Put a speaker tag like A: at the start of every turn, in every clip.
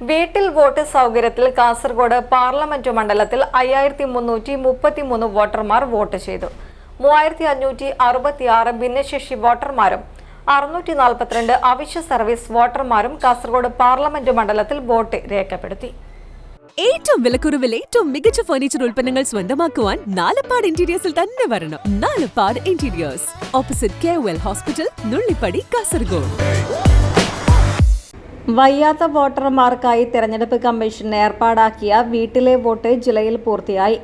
A: വീട്ടിൽ vote സൗകര്യത്തിൽ Kasaragod parliament മണ്ഡലത്തിൽ അയ്യായിരത്തി മുന്നൂറ്റി മുപ്പത്തിമൂന്ന് വോട്ടർമാർ വോട്ട് ചെയ്തു. മൂവായിരത്തി അഞ്ഞൂറ്റി അറുപത്തിയാറ് ഭിന്നശേഷി വോട്ടർമാരും അറുന്നൂറ്റി നാൽപ്പത്തിരണ്ട് അവശ്യ സർവീസ് വോട്ടർമാരും കാസർഗോഡ് പാർലമെന്റ് മണ്ഡലത്തിൽ വോട്ട് രേഖപ്പെടുത്തി.
B: ഏറ്റവും വിലക്കുറവിൽ ഏറ്റവും മികച്ച ഫർണിച്ചർ ഉൽപ്പന്നങ്ങൾ സ്വന്തമാക്കുവാൻ നാലപ്പാട് ഇന്റീരിയേഴ്സിൽ തന്നെ വരണം. Nalappad interiors opposite K hospital Nullippady Kasaragod
A: വയ്യാത്ത വോട്ടർമാർക്കായി തെരഞ്ഞെടുപ്പ് കമ്മീഷൻ ഏർപ്പാടാക്കിയ വീട്ടിലെ വോട്ട് ജില്ലയിൽ പൂർത്തിയായി.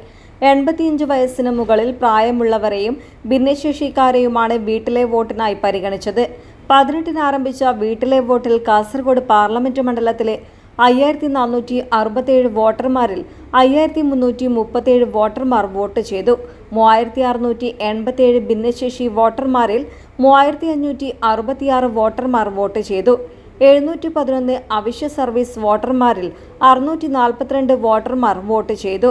A: എൺപത്തിയഞ്ച് വയസ്സിന് മുകളിൽ പ്രായമുള്ളവരെയും ഭിന്നശേഷിക്കാരെയുമാണ് വീട്ടിലെ വോട്ടിനായി പരിഗണിച്ചത്. പതിനെട്ടിന് ആരംഭിച്ച വീട്ടിലെ വോട്ടിൽ കാസർഗോഡ് പാർലമെന്റ് മണ്ഡലത്തിലെ അയ്യായിരത്തി നാനൂറ്റി അറുപത്തേഴ് വോട്ടർമാരിൽ അയ്യായിരത്തി മുന്നൂറ്റി മുപ്പത്തേഴ് വോട്ടർമാർ വോട്ട് ചെയ്തു. മൂവായിരത്തി അറുന്നൂറ്റി എൺപത്തേഴ് ഭിന്നശേഷി വോട്ടർമാരിൽ മൂവായിരത്തി അഞ്ഞൂറ്റി അറുപത്തിയാറ് വോട്ടർമാർ വോട്ട് ചെയ്തു. എഴുന്നൂറ്റി പതിനൊന്ന് അവശ്യ സർവീസ് വോട്ടർമാരിൽ അറുന്നൂറ്റി നാൽപ്പത്തിരണ്ട് വോട്ടർമാർ വോട്ട് ചെയ്തു.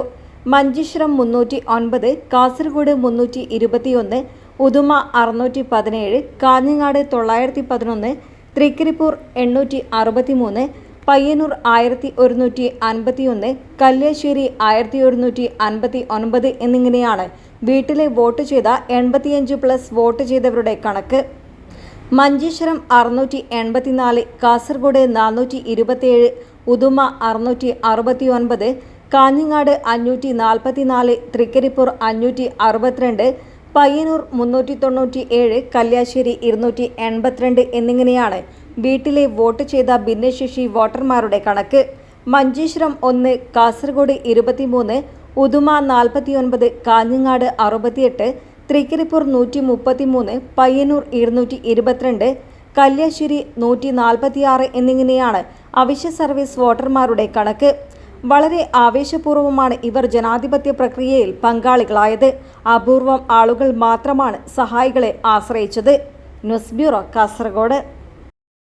A: മഞ്ചേശ്വരം മുന്നൂറ്റി ഒൻപത് കാസർഗോഡ് മുന്നൂറ്റി ഇരുപത്തിയൊന്ന് ഉദുമ അറുന്നൂറ്റി പതിനേഴ് കാഞ്ഞങ്ങാട് തൊള്ളായിരത്തി പതിനൊന്ന് തൃക്കരിപ്പൂർ എണ്ണൂറ്റി അറുപത്തിമൂന്ന് പയ്യന്നൂർ ആയിരത്തി ഒരുന്നൂറ്റി അൻപത്തിയൊന്ന് കല്യാശ്ശേരി ആയിരത്തി ഒരുന്നൂറ്റി അൻപത്തി ഒൻപത് എന്നിങ്ങനെയാണ് വീട്ടിലെ വോട്ട് ചെയ്ത എൺപത്തിയഞ്ച് പ്ലസ് വോട്ട് ചെയ്തവരുടെ കണക്ക്. മഞ്ചേശ്വരം അറുന്നൂറ്റി എൺപത്തിനാല് കാസർഗോഡ് നാനൂറ്റി ഇരുപത്തിയേഴ് ഉദുമ അറുന്നൂറ്റി അറുപത്തി ഒൻപത് കാഞ്ഞങ്ങാട് അഞ്ഞൂറ്റി നാൽപ്പത്തിനാല് തൃക്കരിപ്പൂർ അഞ്ഞൂറ്റി അറുപത്തിരണ്ട് പയ്യന്നൂർ മുന്നൂറ്റി തൊണ്ണൂറ്റി ഏഴ് കല്യാശ്ശേരി ഇരുന്നൂറ്റി എൺപത്തിരണ്ട് എന്നിങ്ങനെയാണ് വീട്ടിലെ വോട്ട് ചെയ്ത ഭിന്നശേഷി വോട്ടർമാരുടെ കണക്ക്. മഞ്ചേശ്വരം ഒന്ന് കാസർഗോഡ് ഇരുപത്തിമൂന്ന് ഉദുമ നാൽപ്പത്തിയൊൻപത് കാഞ്ഞങ്ങാട് അറുപത്തിയെട്ട് തൃക്കരിപ്പൂർ നൂറ്റി മുപ്പത്തിമൂന്ന് പയ്യന്നൂർ ഇരുന്നൂറ്റി ഇരുപത്തിരണ്ട് കല്യാശ്ശേരി നൂറ്റി നാൽപ്പത്തിയാറ് എന്നിങ്ങനെയാണ് അവശ്യ സർവീസ് വോട്ടർമാരുടെ കണക്ക്. വളരെ ആവേശപൂർവമാണ് ഇവർ ജനാധിപത്യ പ്രക്രിയയിൽ പങ്കാളികളായത്. അപൂർവം ആളുകൾ മാത്രമാണ് സഹായികളെ ആശ്രയിച്ചത്. News bureau Kasaragod.